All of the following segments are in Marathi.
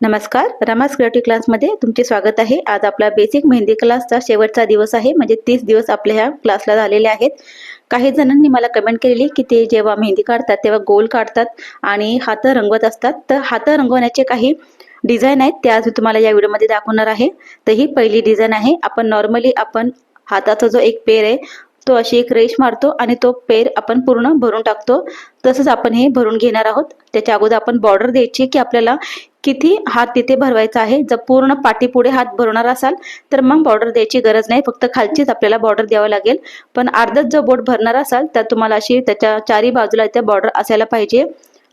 नमस्कार रमास क्रिएटिव्ह क्लासमध्ये तुमचे स्वागत आहे. आज आपला बेसिक मेहंदी क्लासचा शेवटचा दिवस आहे. म्हणजे तीस दिवस आपल्या ह्या क्लासला झालेले आहेत. काही जणांनी मला कमेंट केलेली की ते जेव्हा मेहंदी काढतात तेव्हा गोल काढतात आणि हात रंगवत असतात. तर हात रंगवण्याचे काही डिझाईन आहेत ते आज मी तुम्हाला या व्हिडिओमध्ये दाखवणार आहे. तर ही पहिली डिझाईन आहे. आपण नॉर्मली आपण हाताचा जो एक पेर आहे तो अशी एक रेश मारतो आणि तो पेर आपण पूर्ण भरून टाकतो. तसंच आपण हे भरून घेणार आहोत. त्याच्या अगोदर आपण बॉर्डर द्यायची की आपल्याला किती हात तिथे भरवायचा आहे? जर पूर्ण पाठीपुढे हात भरवणार असाल तर मग बॉर्डर द्यायची गरज नाही. फक्त खालचीच आपल्याला बॉर्डर द्यावं लागेल. पण अर्धच जर बोट भरणार असाल तर तुम्हाला अशी त्याच्या चारी बाजूला त्या बॉर्डर असायला पाहिजे.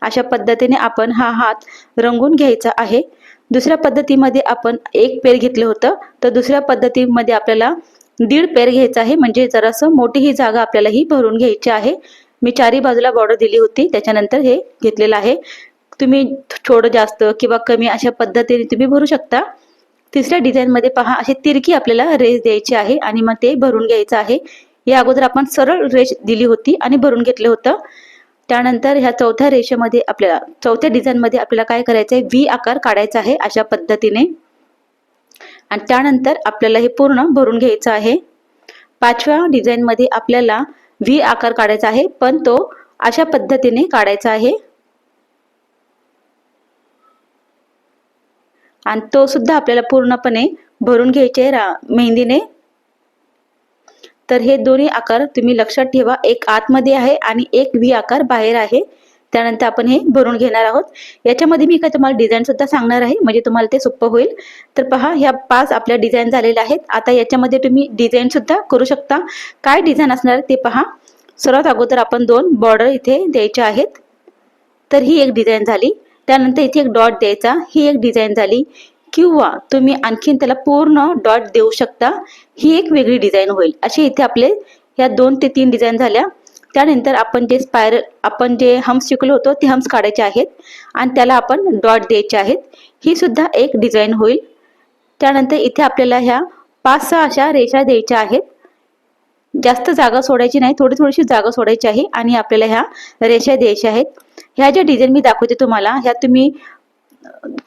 अशा पद्धतीने आपण हा हात रंगून घ्यायचा आहे. दुसऱ्या पद्धतीमध्ये आपण एक पेर घेतलं होतं तर दुसऱ्या पद्धतीमध्ये आपल्याला दीड पेर घ्यायचा आहे. म्हणजे जरासं मोठी ही जागा आपल्याला ही भरून घ्यायची आहे. मी चारी बाजूला बॉर्डर दिली होती त्याच्यानंतर हे घेतलेलं आहे. तुम्ही थोडं जास्त किंवा कमी अशा पद्धतीने तुम्ही भरू शकता. तिसऱ्या डिझाईनमध्ये पहा असे तिरकी आपल्याला रेस द्यायची आहे आणि मग ते भरून घ्यायचं आहे. या अगोदर आपण सरळ रेष दिली होती आणि भरून घेतलं होतं. त्यानंतर ह्या चौथ्या रेषेमध्ये आपल्याला चौथ्या डिझाईनमध्ये आपल्याला काय करायचं आहे? व्ही आकार काढायचा आहे अशा पद्धतीने. आणि त्यानंतर आपल्याला हे पूर्ण भरून घ्यायचं आहे. पाचव्या डिझाईनमध्ये आपल्याला व्ही आकार काढायचा आहे पण तो अशा पद्धतीने काढायचा आहे. आणि तो सुद्धा आपल्याला पूर्णपणे भरून घ्यायचे रा मेहंदीने. तर हे दोन्ही आकार तुम्ही लक्षात ठेवा. एक आतमध्ये आहे आणि एक व्ही आकार बाहेर आहे. त्यानंतर आपण हे भरून घेणार आहोत. याच्यामध्ये मी काय तुम्हाला डिझाईन सुद्धा सांगणार आहे. म्हणजे तुम्हाला ते सोपं होईल. तर पहा ह्या पाच आपल्या डिझाईन झालेल्या आहेत. आता याच्यामध्ये तुम्ही डिझाईन सुद्धा करू शकता. काय डिझाईन असणार ते पहा. सर्वात अगोदर आपण दोन बॉर्डर इथे द्यायचे आहेत. तर ही एक डिझाईन झाली. त्यानंतर इथे एक डॉट द्यायचा. ही एक डिझाईन झाली. किंवा तुम्ही आणखीन त्याला पूर्ण डॉट देऊ शकता. ही एक वेगळी डिझाईन होईल. असे इथे आपले ह्या दोन ते तीन डिझाईन झाल्या. त्यानंतर आपण जे स्पायरल आपण जे हम्स शिकलो होतो ते हम्स काढायचे आहेत. आणि त्याला आपण डॉट द्यायचे आहेत. ही सुद्धा एक डिझाईन होईल. त्यानंतर इथे आपल्याला ह्या पाच सहा अशा रेषा द्यायच्या आहेत. जास्त जागा सोडायची नाही. थोडी थोडीशी जागा सोडायची आहे. आणि आपल्याला ह्या रेषा द्यायच्या आहेत. ह्या ज्या डिझाईन मी दाखवते तुम्हाला ह्या तुम्ही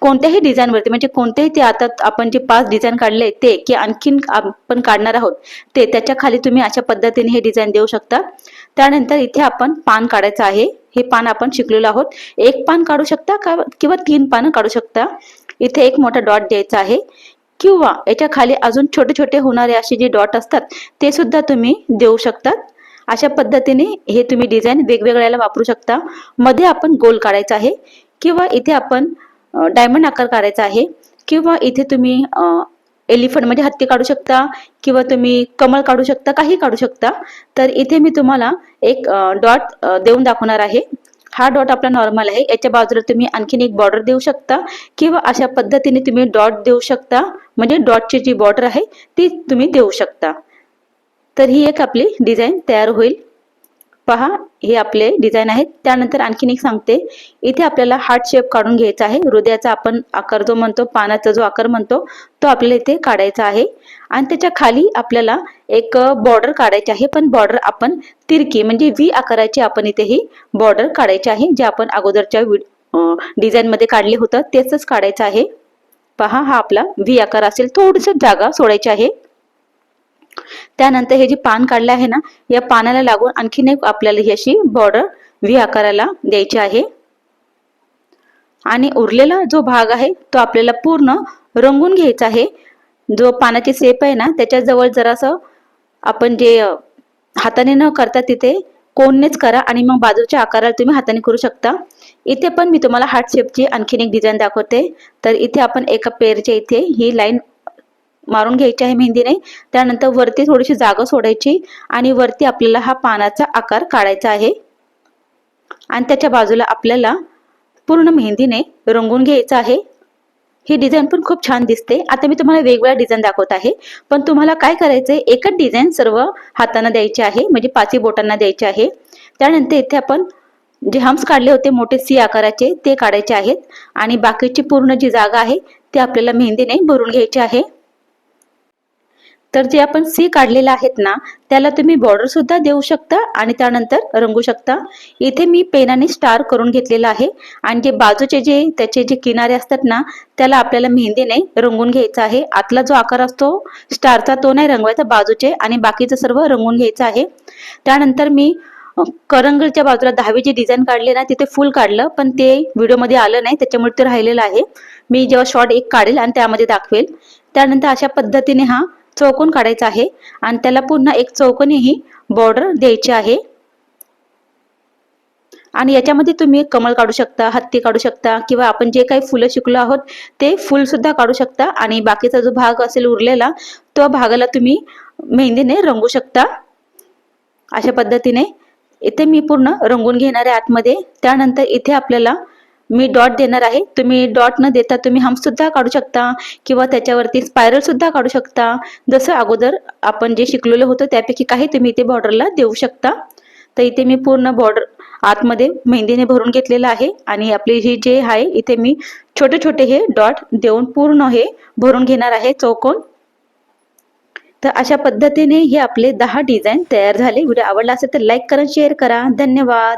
कोणत्याही डिझाईनवरती म्हणजे कोणतेही ते आता आपण जे पाच डिझाईन काढले ते की आणखीन आपण काढणार आहोत ते त्याच्याखाली तुम्ही अशा पद्धतीने हे डिझाईन देऊ शकता. त्यानंतर इथे आपण पान काढायचं आहे. हे पान आपण शिकलेलो आहोत. एक पान काढू शकता का किंवा तीन पानं काढू शकता? इथे एक मोठा डॉट द्यायचा आहे. किंवा याच्या खाली अजून छोटे छोटे होणारे असे जे डॉट असतात ते सुद्धा तुम्ही देऊ शकतात. अशा पद्धतीने हे तुम्ही डिझाईन वेगवेगळ्याला वापरू शकता. मध्ये आपण गोल काढायचा आहे किंवा इथे आपण डायमंड आकार काढायचा आहे किंवा इथे तुम्ही एलिफंट म्हणजे हत्ती काढू शकता किंवा तुम्ही कमळ काढू शकता काही काढू शकता. तर इथे मी तुम्हाला एक डॉट देऊन दाखवणार आहे. हा डॉट आपला नॉर्मल आहे. याच्या बाजूला तुम्ही आणखीन एक बॉर्डर देऊ शकता किंवा अशा पद्धतीने तुम्ही डॉट देऊ शकता. म्हणजे डॉटची जी बॉर्डर आहे ती तुम्ही देऊ शकता. तर ही एक आपली डिझाईन तयार होईल. पहा हे आपले डिझाईन आहेत. त्यानंतर आणखीन एक सांगते. इथे आपल्याला हार्ट शेप काढून घ्यायचा आहे. हृदयाचा आपण आकार जो म्हणतो पानाचा जो आकार म्हणतो तो आपल्याला इथे काढायचा आहे. आणि त्याच्याखाली आपल्याला एक बॉर्डर काढायची आहे. पण बॉर्डर आपण तिरकी म्हणजे व्ही आकाराची आपण इथे ही बॉर्डर काढायची आहे जे आपण अगोदरच्या डिझाईनमध्ये काढले होतं. तेच काढायचं आहे. पहा हा आपला व्ही आकार असेल. थोडस जागा सोडायची आहे. त्यानंतर हे जे पान काढलं आहे ना या पानाला लागून आणखीन एक आपल्याला ही अशी बॉर्डर व्ही आकाराला द्यायची आहे. आणि उरलेला जो भाग आहे तो आपल्याला पूर्ण रंगून घ्यायचा आहे. जो पानाची सेप आहे ना त्याच्याजवळ जरासं आपण जे हाताने न करता तिथे कोणनेच करा आणि मग बाजूच्या आकाराला तुम्ही हाताने करू शकता. इथे पण मी तुम्हाला हार्ट शेपची आणखीन एक डिझाईन दाखवते. तर इथे आपण एका पेरच्या इथे ही लाईन मारून घ्यायची आहे मेहंदीने त्यानंतर वरती थोडीशी जागा सोडायची आणि वरती आपल्याला हा पानाचा आकार काढायचा आहे. आणि त्याच्या बाजूला आपल्याला पूर्ण मेहंदीने रंगून घ्यायचं आहे. ही डिझाईन पण खूप छान दिसते. आता मी तुम्हाला वेगवेगळ्या डिझाईन दाखवत आहे. पण तुम्हाला काय करायचंय? एकच डिझाईन सर्व हाताना द्यायची आहे. म्हणजे पाचही बोटांना द्यायची आहे. त्यानंतर इथे आपण जे हम्स काढले होते मोठे सी आकाराचे ते काढायचे आहेत. आणि बाकीची पूर्ण जी जागा आहे ती आपल्याला मेहंदीने भरून घ्यायची आहे. तर जे आपण सी काढलेले आहेत ना त्याला तुम्ही बॉर्डर सुद्धा देऊ शकता आणि त्यानंतर रंगू शकता. इथे मी पेनाने स्टार करून घेतलेला आहे आणि जे बाजूचे जे त्याचे जे किनारे असतात ना त्याला आपल्याला मेहंदीने रंगून घ्यायचा आहे. आतला जो आकार असतो स्टारचा तो नाही रंगवायचा बाजूचे आणि बाकीचं सर्व रंगून घ्यायचं आहे. त्यानंतर मी करंगळच्या बाजूला जे डिझाईन काढले ना तिथे फुल काढलं पण ते व्हिडिओमध्ये आलं नाही त्याच्यामुळे ते राहिलेलं आहे. मी जेव्हा शॉर्ट एक काढेल आणि त्यामध्ये दाखवेल. त्यानंतर अशा पद्धतीने हा चौकोन काढायचा आहे आणि त्याला पुन्हा एक चौकोनी ही बॉर्डर द्यायची आहे. आणि याच्यामध्ये तुम्ही कमळ काढू शकता हत्ती काढू शकता किंवा आपण जे काही फुलं शिकलो आहोत ते फुल सुद्धा काढू शकता आणि बाकीचा जो भाग असेल उरलेला तो भागाला तुम्ही मेहंदीने रंगू शकता. अशा पद्धतीने इथे मी पूर्ण रंगून घेणार आहे आतमध्ये त्यानंतर इथे आपल्याला मी डॉट देणार आहे. तुम्ही डॉट न देता तुम्ही हम सुद्धा काढू शकता किंवा त्याच्यावरती स्पायरल सुद्धा काढू शकता. जसं अगोदर आपण जे शिकलेलं होतं त्यापैकी काही तुम्ही इथे बॉर्डरला देऊ शकता. तर इथे मी पूर्ण बॉर्डर आतमध्ये मेहंदीने भरून घेतलेलं आहे आणि आपली ही जे आहे इथे मी छोटे छोटे हे डॉट देऊन पूर्ण हे भरून घेणार आहे चौकोन. तर अशा पद्धतीने हे आपले दहा डिझाईन तयार झाले. व्हिडिओ आवडला असेल तर लाईक करा शेअर करा. धन्यवाद.